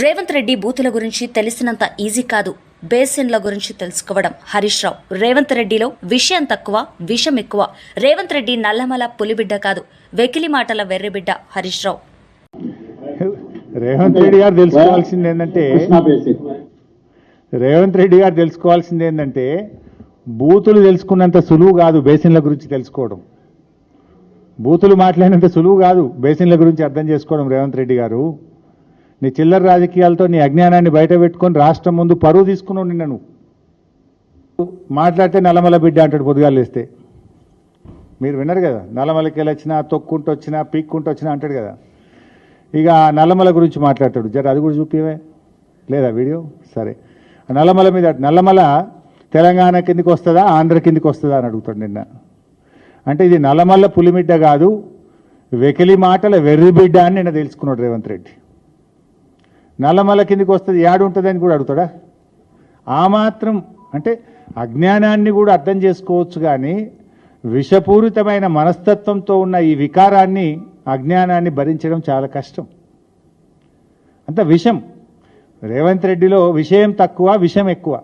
రేవంత్ రెడ్డి బూతుల గురించి తెలిసినంత ఈజీ కాదు. బేసిన్ల గురించి తెలుసుకోవడం. హరీష్ రావు రేవంత్ రెడ్డిలో విషయం తక్కువ విషం ఎక్కువ. రేవంత్ రెడ్డి నల్లమల పులిబిడ్డ కాదు. వెకిలి మాటల వెర్రిబిడ్డ హరీష్ రావు. రేవంత్ రెడ్డి గారు తెలుసుకోవాల్సింది ఏంటంటే రేవంత్ రెడ్డి గారు తెలుసుకోవాల్సింది ఏంటంటే బూతులు తెలుసుకున్నంత సులువు కాదు బేసిన్ల గురించి తెలుసుకోవడం. బూతులు మాట్లాడినంత సులువు కాదు బేసిన్ల గురించి అర్థం చేసుకోవడం రేవంత్ రెడ్డి గారు. నీ చిల్లర రాజకీయాలతో నీ అజ్ఞానాన్ని బయట పెట్టుకొని రాష్ట్రం ముందు పరువు తీసుకున్నావు నిన్న నువ్వు. మాట్లాడితే నల్లమల బిడ్డ అంటాడు పొద్దుగాలు లేస్తే. మీరు విన్నారు కదా నల్లమలకి వెళ్ళి వచ్చినా తొక్కుంటూ వచ్చినా పీక్కుంటూ వచ్చినా అంటాడు కదా. ఇక నల్లమల గురించి మాట్లాడతాడు. జర అది కూడా చూపివే? లేదా వీడియో? సరే. నల్లమల మీద నల్లమల తెలంగాణ కిందికి వస్తుందా ఆంధ్ర కిందికి వస్తుందా అని అడుగుతాడు నిన్న. అంటే ఇది నల్లమల్ల పులిమిడ్డ కాదు వెకిలి మాటల వెర్రిబిడ్డ అని నిన్న తెలుసుకున్నాడు రేవంత్ రెడ్డి. నల్లమల కిందికి వస్తుంది యాడు అని కూడా అడుగుతాడా? ఆ మాత్రం అంటే అజ్ఞానాన్ని కూడా అర్థం చేసుకోవచ్చు కానీ విషపూరితమైన మనస్తత్వంతో ఉన్న ఈ వికారాన్ని అజ్ఞానాన్ని భరించడం చాలా కష్టం. అంత విషం. రేవంత్ రెడ్డిలో విషయం తక్కువ విషం ఎక్కువ.